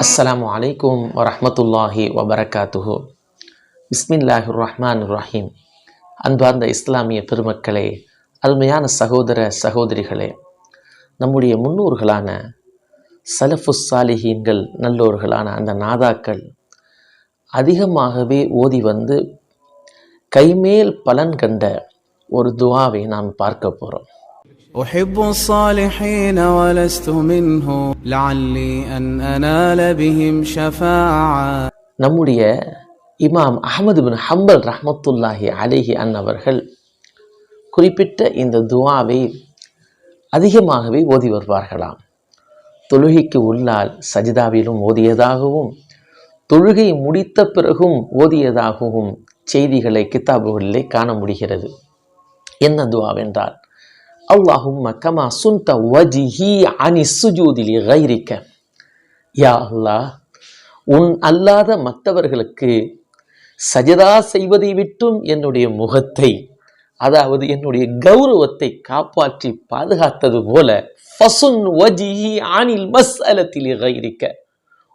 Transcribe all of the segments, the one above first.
அஸ்ஸலாமு அலைக்கும் வரமத்துல்லாஹி வபரகாத்துஹு. பிஸ்மில்லாஹிர் ரஹ்மான் ரஹீம் அன்பார்ந்த இஸ்லாமிய பெருமக்களே அருமையான சகோதர சகோதரிகளே நம்முடைய முன்னோர்களான சலஃபுஸ் சாலிஹீன்கள் நல்லோர்களான அந்த நாதாக்கள் அதிகமாகவே ஓதி வந்து கைமேல் பலன் கண்ட ஒரு துவாவை நாம் பார்க்க போகிறோம் أحب الصالحين ولست منهم لعلي أن أنال بهم شفاعة நம்முடைய இமாம் அஹமது பின் ஹம்பல் ரஹ்மத்துல்லாஹி அலிஹி அன்னவர்கள் குறிப்பிட்ட இந்த துவாவை அதிகமாகவே ஓதி வருவார்களாம் தொழுகைக்கு உள்ளால் சஜிதாவிலும் ஓதியதாகவும் தொழுகை முடித்த பிறகும் ஓதியதாகவும் செய்திகளை கித்தாபுகளிலே காண முடிகிறது என்ன துவாவென்றால் அல்லாஹும் கமா சுந்த வஜிஹி அனி சுஜூதிலி கைரிக்க யா அல்லாஹ் உன் அல்லாத மற்றவர்களுக்கு சஜதா செய்வதை விட்டும் என்னுடைய முகத்தை அதாவது என்னுடைய கௌரவத்தை காப்பாற்றி பாதுகாத்தது போல ஃபசுன் வஜிஹி ஆனில் மஸ்அலத்தில் கைரிக்க.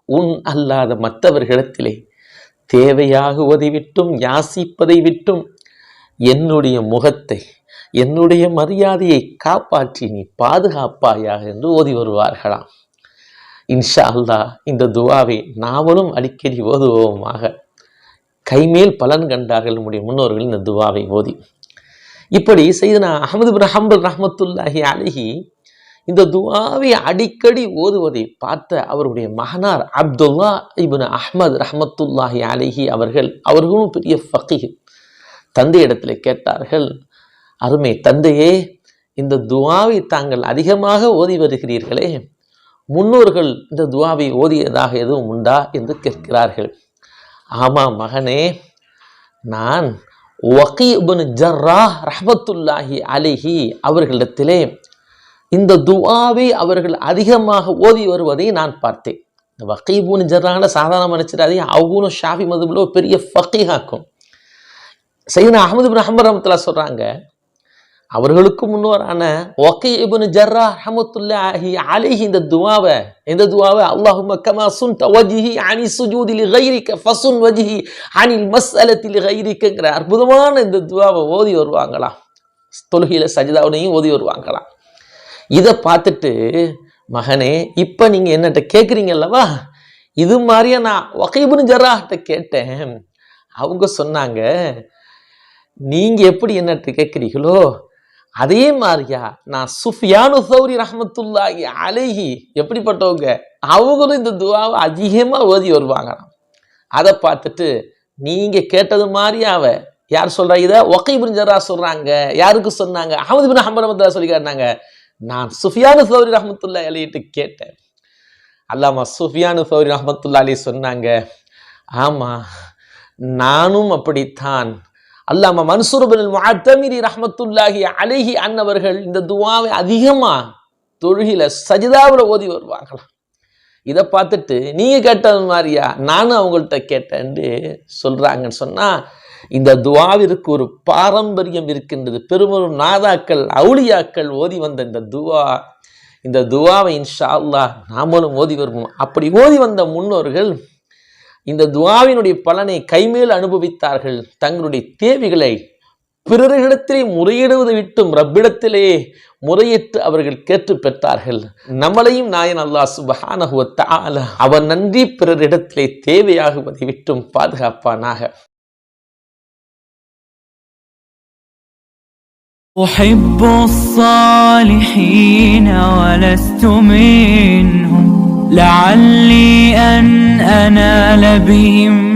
உன் அல்லாத மற்றவர்களிடத்திலே தேவையாகுவதை விட்டும் யாசிப்பதை விட்டும் என்னுடைய முகத்தை என்னுடைய மரியாதையை காப்பாற்றி நீ பாதுகாப்பாயாக என்று ஓதி வருவார்களாம். இன்ஷா அல்லா இந்த துவாவை நாமளும் அடிக்கடி ஓதுவோமாக. கைமேல் பலன் கண்டார்கள் நம்முடைய முன்னோர்கள் இந்த துவாவை ஓதி. இப்படி செய்தனா அஹமது பின் ஹம்பல் ரஹமத்துல்லாஹி அழகி இந்த துவாவை அடிக்கடி ஓதுவதை பார்த்த அவருடைய மகனார் அப்துல்லா இபின் அஹமது ரஹமத்துல்லாஹி அலிஹி அவர்கள் அவர்களும் பெரிய ஃபக்கீர் தந்தை இடத்துல கேட்டார்கள் அருமை தந்தையே இந்த துவாவை தாங்கள் அதிகமாக ஓதி வருகிறீர்களே. முன்னோர்கள் இந்த துவாவை ஓதியதாக எதுவும் உண்டா என்று கேட்கிறார்கள். ஆமாம் மகனே நான் வகீபுன் ஜர்ரா ரஹமத்துல்லாஹி அலிஹி அவர்களிடத்திலே இந்த துவாவை அவர்கள் அதிகமாக ஓதி வருவதை நான் பார்த்தேன். இந்த வக்கீபுன் ஜர்ரான சாதாரண மனுச்சிடாதே அவனும் ஷாஃபி மதுபில் பெரிய ஃபக்கீஹாக்கும் சையனா அஹமது பின் அஹமது ரஹமத்துல்லா சொல்கிறாங்க அவர்களுக்கு முன்னோரான ஒகை இபுன் ஜர்ரா ரஹமத்துல்லாஹி அலிஹி இந்த துவாவை இந்த துவாவை அல்லாஹு மக்கமா சுன் தவஜிஹி அனி சுஜூதில் கைரிக்க ஃபசுன் வஜிஹி அனில் மஸ்அலத்தில் கைரிக்கங்கிற அற்புதமான இந்த துவாவை ஓதி வருவாங்களாம் தொழுகையில் சஜிதாவுனையும் ஓதி வருவாங்களாம் இதை பார்த்துட்டு மகனே இப்போ நீங்கள் என்னட்ட கேட்குறீங்கல்லவா இது மாதிரியே நான் ஒகைபுன் ஜர்ராட்ட கேட்டேன். அவங்க சொன்னாங்க நீங்கள் எப்படி என்னட்டு கேட்குறீங்களோ அதே மாதிரியா நான் சுஃபியானு சௌரி ரஹமத்துல்லாஹி அலைஹி எப்படிப்பட்டவங்க? அவங்களும் இந்த துவாவை அதிகமாக ஓதி வருவாங்களாம். அதை பார்த்துட்டு நீங்கள் கேட்டது மாதிரி அவ? யார் சொல்கிறா இதை? ஒக்கை புரிஞ்சரா சொல்கிறாங்க யாருக்கு சொன்னாங்க? அஹமது பின் அஹமது சொல்லி காட்டினாங்க. நான் சுஃபியானு சௌரி ரஹமத்துல்லா அலிட்டு கேட்டேன். அல்லாமா சுஃபியானு சௌரி ரஹமத்துல்லா அலி சொன்னாங்க ஆமாம் நானும் அப்படித்தான். அல்லாம மன்சூர் பின் முஅத்தமிரி ரஹமத்துல்லாஹி அலைஹி அன்னவர்கள் இந்த துவாவை அதிகமாக தொழுகில சஜிதாவில் ஓதி வருவாங்களாம் இதை பார்த்துட்டு நீங்கள் கேட்டது மாதிரியா? நானும் அவங்கள்ட்ட கேட்டேன்ட்டு சொல்கிறாங்கன்னு சொன்னால் இந்த துவாவிற்கு ஒரு பாரம்பரியம் இருக்கின்றது. பெருமரும் நாதாக்கள் அவுளியாக்கள் ஓதி வந்த இந்த துவா இந்த துவாவை இன்ஷா அல்லாஹ் நாமளும் ஓதி வருவோம். அப்படி ஓதி வந்த முன்னோர்கள் இந்த துவாவினுடைய பலனை கைமேல் அனுபவித்தார்கள் தங்களுடைய தேவைகளை பிறர்களிடத்திலே முறையிடுவது விட்டும் ரப்பிடத்திலே முறையிட்டு அவர்கள் கேட்டு பெற்றார்கள் நம்மளையும் நாயன் அல்லாஹ் சுபஹானஹுவ தஆலா அவன் நன்றி பிறரிடத்திலே தேவையாகுவதை விட்டும் பாதுகாப்பானாக أحب الصالحين ولست منهم لعلي أن أنال بهم